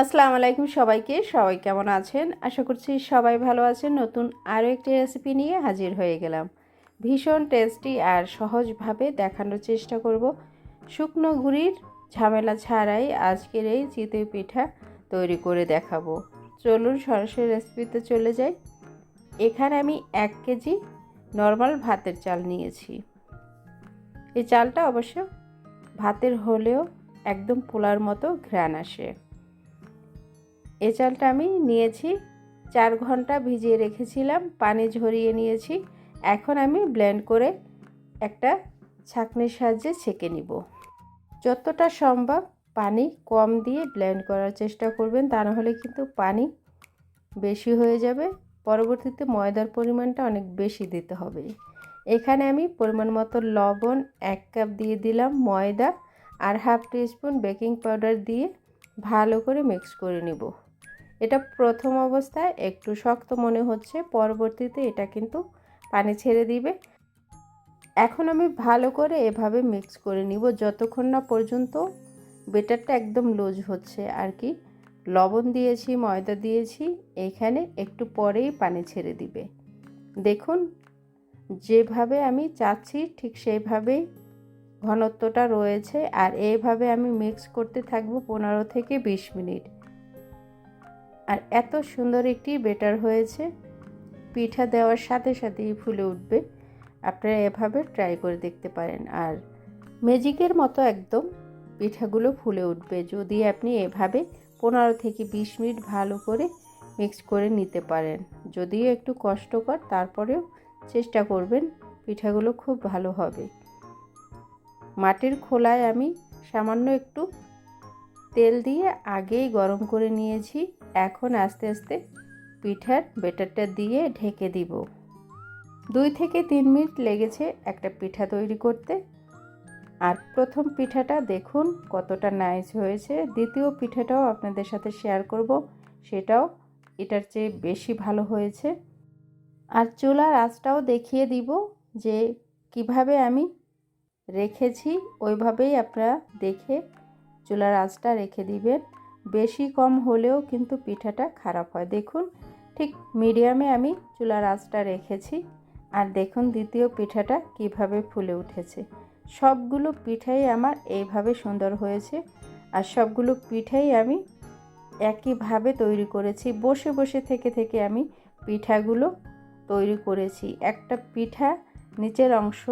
আসসালামু আলাইকুম সবাইকে। সবাই কেমন আছেন? আশা করছি সবাই ভালো আছেন। নতুন আরও একটি রেসিপি নিয়ে হাজির হয়ে গেলাম। ভীষণ টেস্টি আর সহজভাবে দেখানোর চেষ্টা করব। শুকনো গুড়ির ঝামেলা ছাড়াই আজকের এই চিতই পিঠা তৈরি করে দেখাবো। চলুন সরাসরি রেসিপিতে চলে যাই। এখানে আমি এক কেজি নর্মাল ভাতের চাল নিয়েছি। এই চালটা অবশ্য ভাতের হলেও একদম পোলার মতো ঘ্রাণ আসে। এ চালটা আমি নিয়েছি, চার ঘণ্টা ভিজিয়ে রেখেছিলাম, পানি ঝরিয়ে নিয়েছি। এখন আমি ব্লেন্ড করে একটা ছাঁকনির সাহায্যে ছেঁকে নিব। যতটা সম্ভব পানি কম দিয়ে ব্লেন্ড করার চেষ্টা করবেন, তা নাহলে কিন্তু পানি বেশি হয়ে যাবে। পরবর্তীতে ময়দার পরিমাণটা অনেক বেশি দিতে হবে। এখানে আমি পরিমাণ মতো লবণ এক কাপ দিয়ে দিলাম ময়দা আর হাফ টিস্পুন বেকিং পাউডার দিয়ে ভালো করে মিক্স করে নিব। এটা প্রথম অবস্থায় একটু শক্ত মনে হচ্ছে, পরবর্তীতে এটা কিন্তু পানি ছেড়ে দিবে। এখন আমি ভালো করে এভাবে মিক্স করে নিব, যতক্ষণ না পর্যন্ত বেটারটা একদম লুজ হচ্ছে। আর কি, লবণ দিয়েছি, ময়দা দিয়েছি এইখানে একটু পরেই পানি ছেড়ে দিবে। দেখুন, যেভাবে আমি চাচ্ছি ঠিক সেইভাবেই ঘনত্বটা রয়েছে। আর এইভাবে আমি মিক্স করতে থাকব পনেরো থেকে বিশ মিনিট। আর এত সুন্দর একটি বেটার হয়েছে। পিঠা দেওয়ার সাথে সাথেই ফুলে উঠবে। আপনারা এভাবে ট্রাই করে দেখতে পারেন। আর ম্যাজিকের মতো একদম পিঠাগুলো ফুলে উঠবে। যদি আপনি এভাবে পনেরো থেকে বিশ মিনিট ভালো করে মিক্স করে নিতে পারেন। যদিও একটু কষ্টকর, তারপরেও চেষ্টা করবেন, পিঠাগুলো খুব ভালো হবে। মাটির খোলায় আমি সামান্য একটু তেল দিয়ে আগেই গরম করে নিয়েছি। এখন আস্তে আস্তে পিঠার বেটারটা দিয়ে ঢেকে দিব। দুই থেকে তিন মিনিট লেগেছে একটা পিঠা তৈরি করতে। আর প্রথম পিঠাটা দেখুন কতটা নাইস হয়েছে। দ্বিতীয় পিঠাটাও আপনাদের সাথে শেয়ার করব, সেটাও এটার চেয়ে বেশি ভালো হয়েছে। আর চুলার আঁচটাও দেখিয়ে দিব যে কীভাবে আমি রেখেছি, ওইভাবেই আপনারা দেখে চুলার আঁচটা রেখে দিবেন বেশি কম হলেও কিন্তু পিঠাটা খারাপ হয়। দেখুন, ঠিক মিডিয়ামে আমি চুলার আঁচটা রেখেছি। আর দেখুন, দ্বিতীয় পিঠাটা কীভাবে ফুলে উঠেছে। সবগুলো পিঠাই আমার এইভাবে সুন্দর হয়েছে। আর সবগুলো পিঠাই আমি একইভাবে তৈরি করেছি। বসে বসে থেকে থেকে আমি পিঠাগুলো তৈরি করেছি। একটা পিঠা নিচের অংশ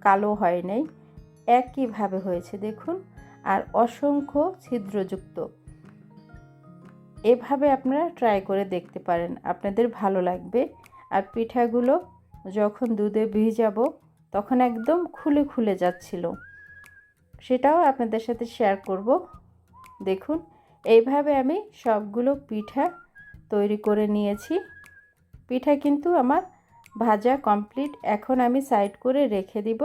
কালো হয় নাই। একইভাবে হয়েছে। দেখুন আর অসংখ্য ছিদ্রযুক্ত। এভাবে আপনারা ট্রাই করে দেখতে পারেন, আপনাদের ভালো লাগবে। আর পিঠাগুলো যখন দুধে ভিজাবো, তখন একদম খুলে খুলে যাচ্ছিল। সেটাও আপনাদের সাথে শেয়ার করব। দেখুন, এইভাবে আমি সবগুলো পিঠা তৈরি করে নিয়েছি। পিঠা কিন্তু আমার ভাজা কমপ্লিট এখন আমি সাইড করে রেখে দিব।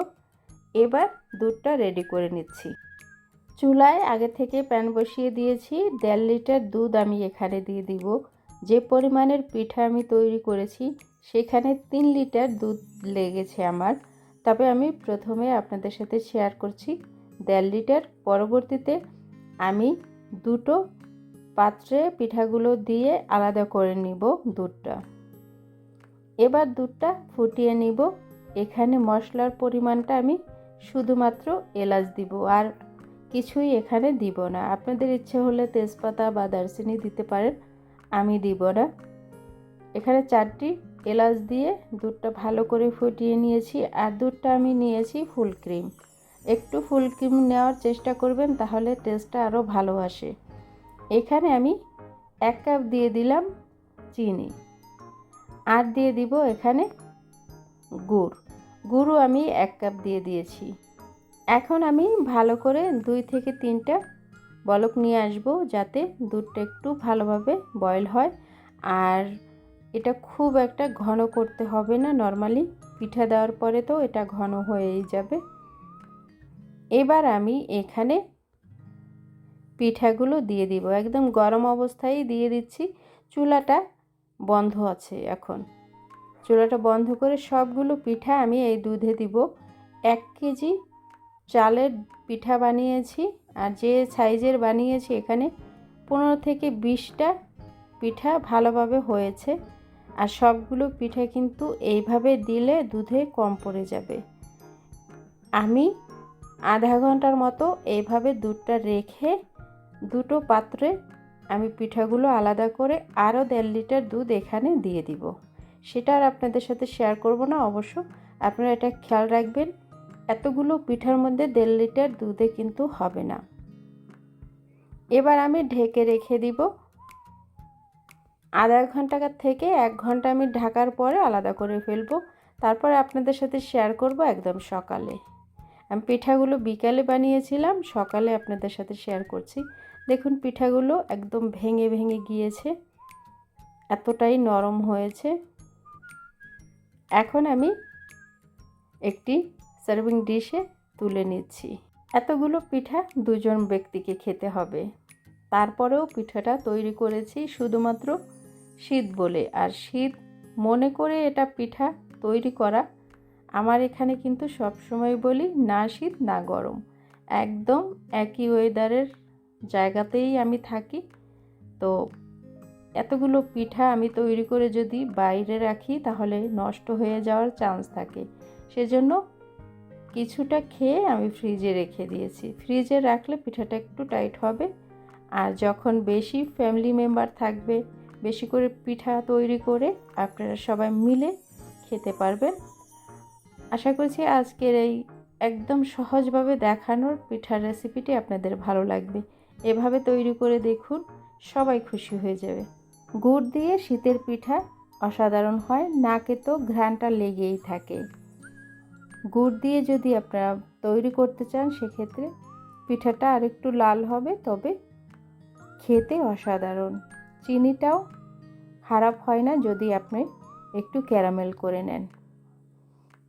এবার দুধটা রেডি করে নিচ্ছি। চুলায় আগে থেকে প্যান বসিয়ে দিয়েছি। দেড় লিটার দুধ আমি এখানে দিয়ে দিব। যে পরিমাণের পিঠা আমি তৈরি করেছি, সেখানে তিন লিটার দুধ লেগেছে আমার। তবে আমি প্রথমে আপনাদের সাথে শেয়ার করছি। দেড় লিটার, পরবর্তীতে আমি দুটো পাত্রে পিঠাগুলো দিয়ে আলাদা করে নিব দুধটা। এবার দুধটা ফুটিয়ে নিব। এখানে মশলার পরিমাণটা আমি শুধুমাত্র এলাচ দিব। আর কিছুই এখানে দিব না। আপনাদের ইচ্ছে হলে তেজপাতা বা দারচিনি দিতে পারেন, আমি দিব না। এখানে চারটি এলাচ দিয়ে দুধটা ভালো করে ফুটিয়ে নিয়েছি আর দুধটা আমি নিয়েছি ফুল ক্রিম। একটু ফুল ক্রিম নেওয়ার চেষ্টা করবেন, তাহলে টেস্টটা আরও ভালো আসে। এখানে আমি এক কাপ দিয়ে দিলাম চিনি আর দিয়ে দিব এখানে গুড়। গুঁড়ো আমি এক কাপ দিয়ে দিয়েছি। এখন আমি ভালো করে দুই থেকে তিনটা বলক নিয়ে আসব যাতে দুধটা একটু ভালোভাবে বয়েল হয়। আর এটা খুব একটা ঘন করতে হবে না নর্মালি পিঠা দেওয়ার পরে তো এটা ঘন হয়েই যাবে। এবার আমি এখানে পিঠাগুলো দিয়ে দিব। একদম গরম অবস্থায় দিয়ে দিচ্ছি। চুলাটা বন্ধ আছে এখন। চুলাটা বন্ধ করে সবগুলো পিঠা আমি এই দুধে দিব। এক কেজি চালের পিঠা বানিয়েছি আর যে সাইজের বানিয়েছি এখানে পনেরো থেকে বিশটা পিঠা ভালোভাবে হয়েছে। আর সবগুলো পিঠা কিন্তু এইভাবে দিলে দুধে কম পড়ে যাবে। আমি আধা ঘণ্টার মতো এইভাবে দুধটা রেখে দুটো পাত্রে আমি পিঠাগুলো আলাদা করে আরও দেড় লিটার দুধ এখানে দিয়ে দিব। সেটা আর আপনাদের সাথে শেয়ার করব না, অবশ্য আপনারা এটা খেয়াল রাখবেন। এতগুলো পিঠার মধ্যে দেড় লিটার দুধে কিন্তু হবে না। এবার আমি ঢেকে রেখে দিব। আধা ঘণ্টা থেকে এক ঘণ্টা আমি ঢাকার পরে আলাদা করে ফেলব। তারপরে আপনাদের সাথে শেয়ার করব একদম সকালে। আমি পিঠাগুলো বিকালে বানিয়েছিলাম, সকালে আপনাদের সাথে শেয়ার করছি। দেখুন, পিঠাগুলো একদম ভেঙে ভেঙে গিয়েছে। এতটাই নরম হয়েছে। এখন আমি একটি সার্ভিং ডিশে তুলে নিচ্ছি। এতগুলো পিঠা দুজন ব্যক্তিকে খেতে হবে। তারপরেও পিঠাটা তৈরি করেছি শুধুমাত্র শীত বলে। আর শীত, মনে করে এটা পিঠা তৈরি করা আমার এখানে কিন্তু সব সময় বলি না শীত, না গরম। একদম একই ওয়েদারের জায়গাতেই আমি থাকি। তো এতগুলো পিঠা আমি তৈরি করে যদি বাইরে রাখি তাহলে নষ্ট হয়ে যাওয়ার চান্স থাকে। সেজন্য কিছুটা খেয়ে আমি ফ্রিজে রেখে দিয়েছি। ফ্রিজে রাখলে পিঠাটা একটু টাইট হবে। আর যখন বেশি ফ্যামিলি মেম্বার থাকবে, বেশি করে পিঠা তৈরি করে আপনারা সবাই মিলে খেতে পারবেন। আশা করছি আজকের এই একদম সহজভাবে দেখানোর পিঠার রেসিপিটি আপনাদের ভালো লাগবে। এভাবে তৈরি করে দেখুন, সবাই খুশি হয়ে যাবে। গুড় দিয়ে শীতের পিঠা অসাধারণ হয়, নাকে তো ঘ্রাণটা লেগেই থাকে। গুড় দিয়ে যদি আপনারা তৈরি করতে চান, সেক্ষেত্রে পিঠাটা আরেকটু লাল হবে, তবে খেতে অসাধারণ। চিনিটাও খারাপ হয় না যদি আপনি একটু ক্যারামেল করে নেন।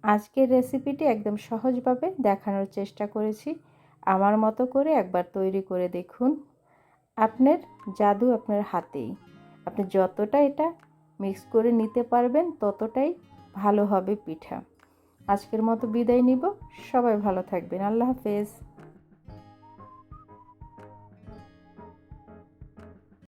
আজকের রেসিপিটি একদম সহজভাবে দেখানোর চেষ্টা করেছি। আমার মতো করে একবার তৈরি করে দেখুন। আপনার জাদু আপনার হাতেই। আপনি যতটা এটা মিক্স করে নিতে পারবেন, ততটাই ভালো হবে পিঠা। আজকের মতো বিদায় নিব। সবাই ভালো থাকবেন। আল্লাহ হাফেজ।